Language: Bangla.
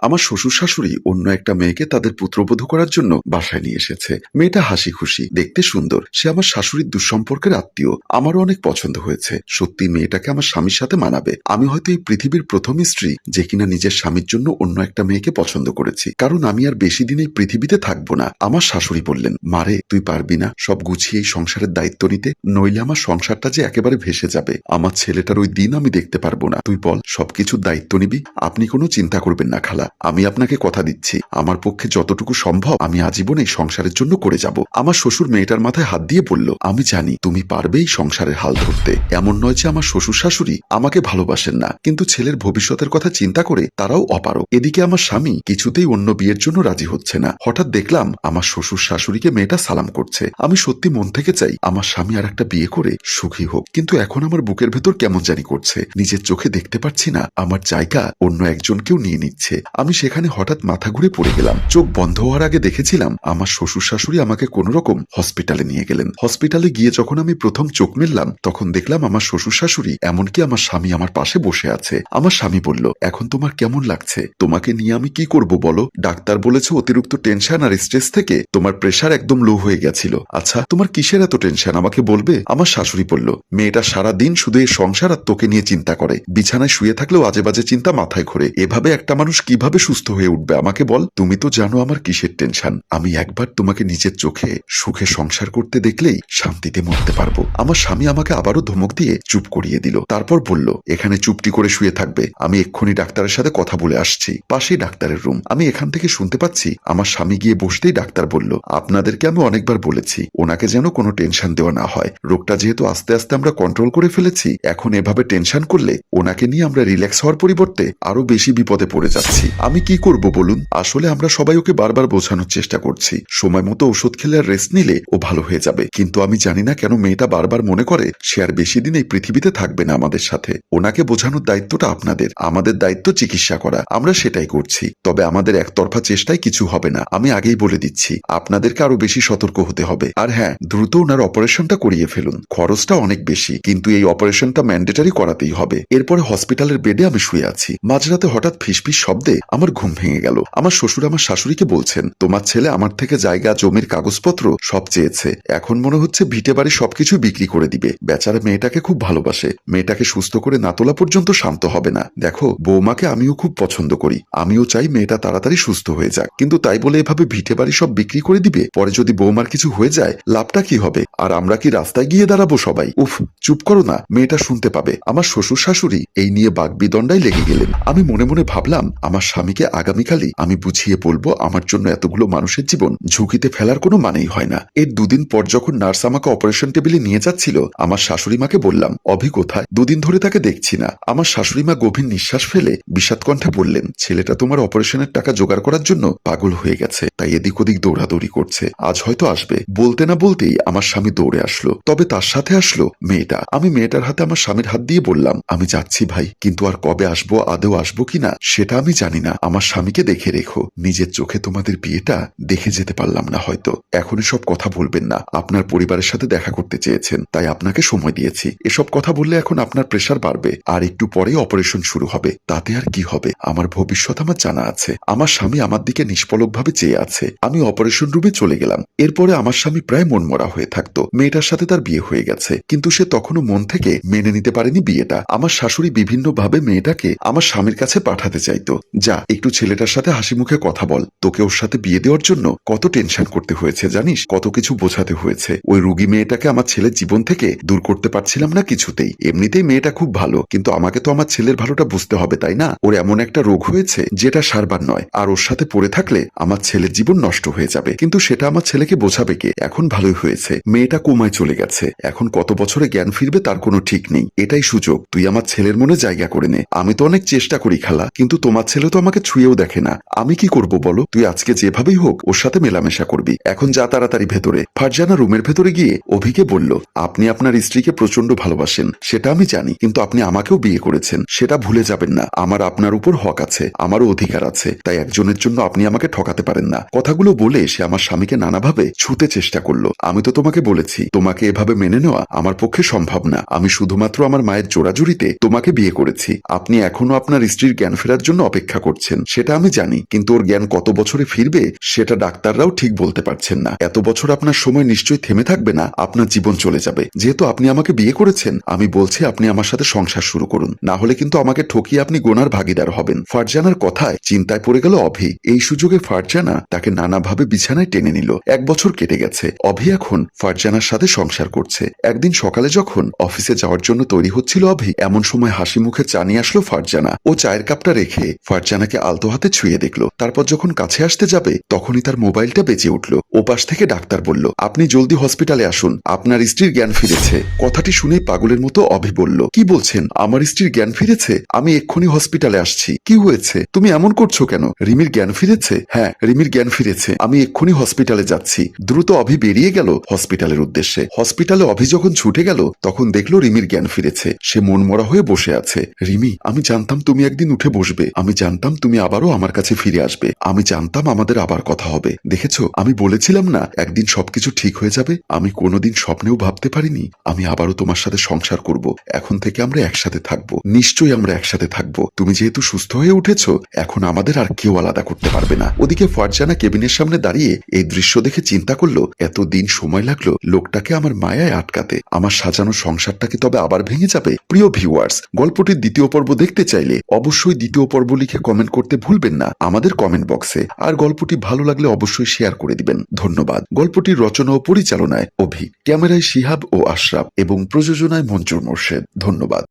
আমার শ্বশুর শাশুড়ি অন্য একটা মেয়েকে তাদের পুত্রবধূ করার জন্য বাসায় নিয়ে এসেছে। মেয়েটা হাসি খুশি, দেখতে সুন্দর। সে আমার শাশুড়ির দুঃসম্পর্কের আত্মীয়। আমারও অনেক পছন্দ হয়েছে। সত্যি মেয়েটাকে আমার স্বামীর সাথে মানাবে। আমি হয়তো এই পৃথিবীর প্রথম স্ত্রী, যে কিনা নিজের স্বামীর জন্য অন্য একটা মেয়েকে পছন্দ করেছি। কারণ আমি আর বেশি দিন এই পৃথিবীতে থাকব না। আমার শাশুড়ি বললেন মারে তুই পারবি না। সব গুছিয়ে এই সংসারের দায়িত্ব নিতে। নইলে আমার সংসারটা যে একেবারে ভেসে যাবে। আমার ছেলেটার ওই দিন আমি দেখতে পারব না। তুই বল, সবকিছুর দায়িত্ব নিবি? আপনি কোনো চিন্তা করবেন না, খালা। আমি আপনাকে কথা দিচ্ছি। আমার পক্ষে যতটুকু সম্ভব আমি আজীবন এই সংসারের জন্য করে যাব। আমার শ্বশুর মেয়েটার মাথায় হাত দিয়ে বলল, আমি জানি তুমি পারবে এই সংসারের হাল ধরতে। এমন নয় যে আমার শ্বশুর শাশুড়ি আমাকে ভালোবাসেন না। কিন্তু ছেলের ভবিষ্যতের কথা চিন্তা করে তারাও অপারক এদিকে আমার স্বামী কিছুতেই অন্য বিয়ের জন্য রাজি হচ্ছে না। হঠাৎ দেখলাম আমার শ্বশুর শাশুড়িকে মেয়েটা সালাম করছে। আমি সত্যি মন থেকে চাই আমার স্বামী আর একটা বিয়ে করে সুখী হোক। কিন্তু এখন আমার বুকের ভেতর কেমন জানি করছে। নিজের চোখে দেখতে পাচ্ছি না। আমার জায়গা অন্য একজনকেও নিয়ে নিচ্ছে। আমি সেখানে হঠাৎ মাথা ঘুরে পড়ে গেলাম। চোখ বন্ধ হওয়ার আগে দেখেছিলাম আমার শ্বশুর শাশুড়ি আমাকে কোনো রকম হসপিটালে নিয়ে গেলেন। হসপিটালে গিয়ে যখন আমি প্রথম চোখ মেললাম, তখন দেখলাম আমার শ্বশুর শাশুড়ি এমনকি আমার স্বামী আমার পাশে বসে আছে। আমার স্বামী বলল, এখন তোমার কেমন লাগছে? তোমাকে নিয়ে আমি কি করব বলো? ডাক্তার বলেছে অতিরিক্ত টেনশন আর স্ট্রেস থেকে তোমার প্রেশার একদম লো হয়ে গেছিল। আচ্ছা তোমার কিসের এত টেনশন? আমাকে বলবে? আমার শাশুড়ি বলল, মেয়েটা সারা দিন শুধু এই সংসার আর তোকে নিয়ে চিন্তা করে। বিছানায় শুয়ে থাকলেও আজে বাজে চিন্তা মাথায় ঘোরে। এভাবে একটা মানুষ কীভাবে সুস্থ হয়ে উঠবে? আমাকে বল। তুমি তো জানো আমার কিসের টেনশন আমি একবার তোমাকে নিজের চোখে সুখে সংসার করতে দেখলেই শান্তিতে মরতে পারব। আমার স্বামী আমাকে আবারও ধমক দিয়ে চুপ করিয়ে দিল। তারপর বলল, এখানে চুপটি করে শুয়ে থাকবে। আমি এক্ষুনি ডাক্তারের সাথে কথা বলে আসছি। পাশেই ডাক্তারের রুম। আমি এখান থেকে শুনতে পাচ্ছি, আমার স্বামী গিয়ে বসতেই ডাক্তার বলল, আপনাদেরকে আমি অনেকবার বলেছি, ওনাকে যেন কোনো টেনশন দেওয়া না হয়। রোগটা যেহেতু আস্তে আস্তে আমরা কন্ট্রোল করে ফেলেছি, এখন এভাবে টেনশন করলে ওনাকে নিয়ে আমরা রিল্যাক্স হওয়ার পরিবর্তে আরও বেশি বিপদে পড়ে যাচ্ছি। আমি কি করব বলুন? আসলে আমরা সবাই ওকে বারবার বোঝানোর চেষ্টা করছি। সময় মতো ওষুধ খেলে আর রেস্ট নিলে ও ভালো হয়ে যাবে। কিন্তু আমি জানি না কেন মেয়েটা বারবার মনে করে সে আর বেশি দিন এই পৃথিবীতে থাকবে না আমাদের সাথে। ওনাকে বোঝানোর দায়িত্বটা আপনাদের। আমাদের দায়িত্ব চিকিৎসা করা। আমরা সেটাই করছি। তবে আমাদের একতরফা চেষ্টায় কিছু হবে না। আমি আগেই বলে দিচ্ছি, আপনাদেরকে আরও বেশি সতর্ক হতে হবে। আর হ্যাঁ দ্রুত ওনার অপারেশনটা করিয়ে ফেলুন। খরচটা অনেক বেশি, কিন্তু এই অপারেশনটা ম্যান্ডেটারি করাতেই হবে। এরপরে হসপিটালের বেডে আমি শুয়ে আছি। মাঝরাতে হঠাৎ ফিসফিস শব্দে আমার ঘুম ভেঙে গেল। আমার শ্বশুর আমার শাশুড়িকে বলছেন, তোমার ছেলে আমার থেকে জায়গা, জমির কাগজপত্র সব চেয়েছে। এখন মনে হচ্ছে ভিটে বাড়ি সবকিছু বিক্রি করে দিবে। বেচারা মেয়েটাকে খুব ভালোবাসে। মেয়েটাকে সুস্থ করে না তোলা পর্যন্ত শান্ত হবে না। দেখো, বৌমাকে আমিও খুব পছন্দ করি। আমিও চাই মেয়েটা তাড়াতাড়ি সুস্থ হয়ে যাক। কিন্তু তাই বলে এভাবে ভিটে বাড়ি সব বিক্রি করে দিবে? পরে যদি বৌমার কিছু হয়ে যায়, লাভটা কি হবে? আর আমরা কি রাস্তায় গিয়ে দাঁড়াবো সবাই? উফ, চুপ করো না, মেয়েটা শুনতে পাবে। আমার শ্বশুর শাশুড়ি এই নিয়ে বাগবিদণ্ডায় লেগে গেলেন। আমি মনে মনে ভাবলাম, আমার স্বামীকে আগামীকালই আমি বুঝিয়ে বলব আমার জন্য এতগুলো মানুষের জীবন ঝুঁকিতে ফেলার কোনো মানেই হয় না। এর দুদিন পর যখন নার্স আমাকে অপারেশন টেবিলে নিয়ে যাচ্ছিল, আমার শাশুড়ি মাকে বললাম, অভি কোথায়? দুদিন ধরে তাকে দেখছি না। আমার শাশুড়ি মা গভীর নিঃশ্বাস ফেলে বিষাদ কণ্ঠে বললেন, ছেলেটা তোমার অপারেশনের টাকা জোগাড় করার জন্য পাগল হয়ে গেছে, তাই এদিক ওদিক দৌড়াদৌড়ি করছে। আজ হয়তো আসবে। বলতে না বলতেই আমার স্বামী দৌড়ে আসলো। তবে তার সাথে আসলো মেয়েটা। আমি মেয়েটার হাতে আমার স্বামীর হাত দিয়ে বললাম, আমি যাচ্ছি ভাই, কিন্তু আর কবে আসব আদেও আসব কিনা সেটা আমি জানি না, আমার স্বামীকে দেখে রেখো। নিজের চোখে তোমাদের বিয়েটা দেখে যেতে পারলাম না হয়তো। এখন সব কথা বলবেন না। আপনার পরিবারের সাথে দেখা করতে চেয়েছেন, তাই আপনাকে সময় দিয়েছি। এসব কথা বললে এখন আপনার প্রেশার বাড়বে, আর একটু পরেই অপারেশন শুরু হবে। তাতে আর কি হবে? আমার ভবিষ্যৎ আমার জানা আছে। আমার স্বামী আমার দিকে নিষ্পলকভাবে চেয়ে আছে। আমি অপারেশন রুমে চলে গেলাম। এরপরে আমার স্বামী প্রায় মনমরা হয়ে থাকতো। মেয়েটার সাথে তার বিয়ে হয়ে গেছে। কিন্তু সে তখনও মন থেকে মেনে নিতে পারেনি বিয়েটা। আমার শাশুড়ি বিভিন্নভাবে মেয়েটাকে আমার স্বামীর কাছে পাঠাতে চাইতো। যা, একটু ছেলেটার সাথে হাসি মুখে কথা বল। তোকে ওর সাথে বিয়ে দেওয়ার জন্য কত টেনশন করতে হয়েছে, জানিস? কত কিছু বোঝাতে হয়েছে। ওই রুগী মেয়েটাকে আমার ছেলের জীবন থেকে দূর করতে পারছিলাম না কিছুতেই। এমনিতেই মেয়েটা খুব ভালো, কিন্তু আমাকে তো আমার ছেলের ভালোটা বুঝতে হবে, তাই না? ওর এমন একটা রোগ হয়েছে, যেটা সারবার নয়। আর ওর সাথে পড়ে থাকলে আমার ছেলের জীবন নষ্ট হয়ে যাবে। কিন্তু সেটা আমার ছেলেকে বোঝাবে কে? এখন ভালোই হয়েছে। মেয়েটা কোমায় চলে গেছে। এখন কত বছরে জ্ঞান ফিরবে তার কোনো ঠিক নেই। এটাই সুযোগ। তুই আমার ছেলের মনে জায়গা করে নে। আমি তো অনেক চেষ্টা করি, খালা। কিন্তু তোমার ছেলে তো আমাকে ছুঁয়েও দেখে না। আমি কি করব বলো? তুই আজকে যেভাবেই হোক ওর সাথে মেলামেশা করবি। এখন যা তাড়াতাড়ি ভেতরে। ফারজানা রুমের ভেতরে গিয়ে অভিকে বলল, আপনি আপনার স্ত্রীকে প্রচণ্ড ভালোবাসেন। সেটা আমি জানি, কিন্তু আপনি আমাকেও বিয়ে করেছেন। সেটা ভুলে যাবেন না। আমার আপনার উপর হক আছে, আমারও অধিকার আছে, তাই একজনের জন্য আপনি আমাকে ঠকাতে পারেন না। কথাগুলো বলে সে আমার স্বামীকে নানাভাবে ছুতে চেষ্টা করল। আমি তো তোমাকে বলেছি, তোমাকে এভাবে মেনে নেওয়া আমার পক্ষে সম্ভব না। আমি শুধুমাত্র আমার মায়ের জোড়াজুড়িতে তোমাকে বিয়ে করেছি। আপনি এখনও আপনার স্ত্রীর জ্ঞান ফেরার জন্য অপেক্ষা করছেন। সেটা আমি জানি, কিন্তু ওর জ্ঞান কত বছরে ফিরবে, সেটা ডাক্তাররাও ঠিক বলতে পারছেন না। এত বছর আপনার সময় নিশ্চয়ই থেমে থাকবে না, আপনার জীবন চলে যাবে। যেহেতু আপনি আমাকে বিয়ে করেছেন, আমি বলছি আপনি আমার সাথে সংসার শুরু করুন। না হলে কিন্তু আমাকে ঠকিয়ে আপনি গোনার ভাগিদার হবেন। ফারজানার কথায় চিন্তায় পড়ে গেল অভি। এই সুযোগে ফারজানা তাকে নানাভাবে বিছানায় টেনে নিল। এক বছর কেটে গেছে। অভি এখন ফারজানার সাথে সংসার করছে। একদিন সকালে যখন অফিসে যাওয়ার জন্য তৈরি হচ্ছিল অভি, এমন সময় হাসি মুখে চা নিয়ে আসলো ফারজানা। ও চায়ের কাপটা রেখে ফারজানাকে আলতো হাতে ছুঁয়ে দেখল। তারপর যখন কাছে আসতে যাবে, তখনই তার মোবাইলটা বেঁচে উঠল। ওপাশ থেকে ডাক্তার বলল, আপনি জলদি হসপিটালে আসুন, আপনার স্ত্রীর জ্ঞান ফিরেছে। কথাটি শুনে পাগলের মতো অভি বলল, কি বলছেন? আমার স্ত্রীর জ্ঞান ফিরেছে? আমি এক্ষুনি হসপিটালে আসছি। কি হয়েছে? তুমি এমন করছ কেন? রিমির জ্ঞান ফিরেছে? হ্যাঁ রিমির জ্ঞান ফিরেছে। আমি এক্ষুনি হসপিটালে যাচ্ছি। দ্রুত অভি বেরিয়ে গেল হসপিটালের উদ্দেশ্যে। হসপিটালে অভি যখন ছুটে গেল, তখন দেখল রিমির জ্ঞান ফিরেছে। সে মনমরা হয়ে বসে আছে। রিমি, আমি জানতাম তুমি একদিন উঠে বসবে। আমি জানতাম তুমি আবারও আমার কাছে ফিরে আসবে। আমি জানতাম আমাদের আবার কথা হবে। দেখেছ? আমি বলেছিলাম না, একদিন সবকিছু ঠিক হয়ে যাবে। আমি কোনোদিন স্বপ্নেও ভাবতে পারিনি, আমি আবারও তোমার সাথে সংসার করব। এখন থেকে আমরা একসাথে থাকব। নিশ্চয়ই আমরা একসাথে থাকব। তুমি যেহেতু সুস্থ হয়ে উঠেছো, এখন আমাদের আর কেউ আলাদা করতে পারবে না। ওদিকে ফারজানা কেবিনের সামনে দাঁড়িয়ে এই দৃশ্য দেখে চিন্তা করল এত দিন সময় লাগল লোকটাকে আমার মায়ায় আটকাতে। আমার সাজানো সংসারটাকে তবে আবার ভেঙে যাবে? প্রিয় ভিউয়ার্স গল্পটির দ্বিতীয় পর্ব দেখতে চাইলে অবশ্যই দ্বিতীয় পর্ব লিখে কমেন্ট করতে ভুলবেন না। আমাদের কমেন্ট বক্সে আর গল্পটি ভালো লাগলে অবশ্যই শেয়ার করে দিবেন। ধন্যবাদ। গল্পটির রচনা ও পরিচালনায় অভি। ক্যামেরায় শিহাব ও আশরাফ এবং প্রযোজনায় মঞ্জুর মোর্শেদ। ধন্যবাদ।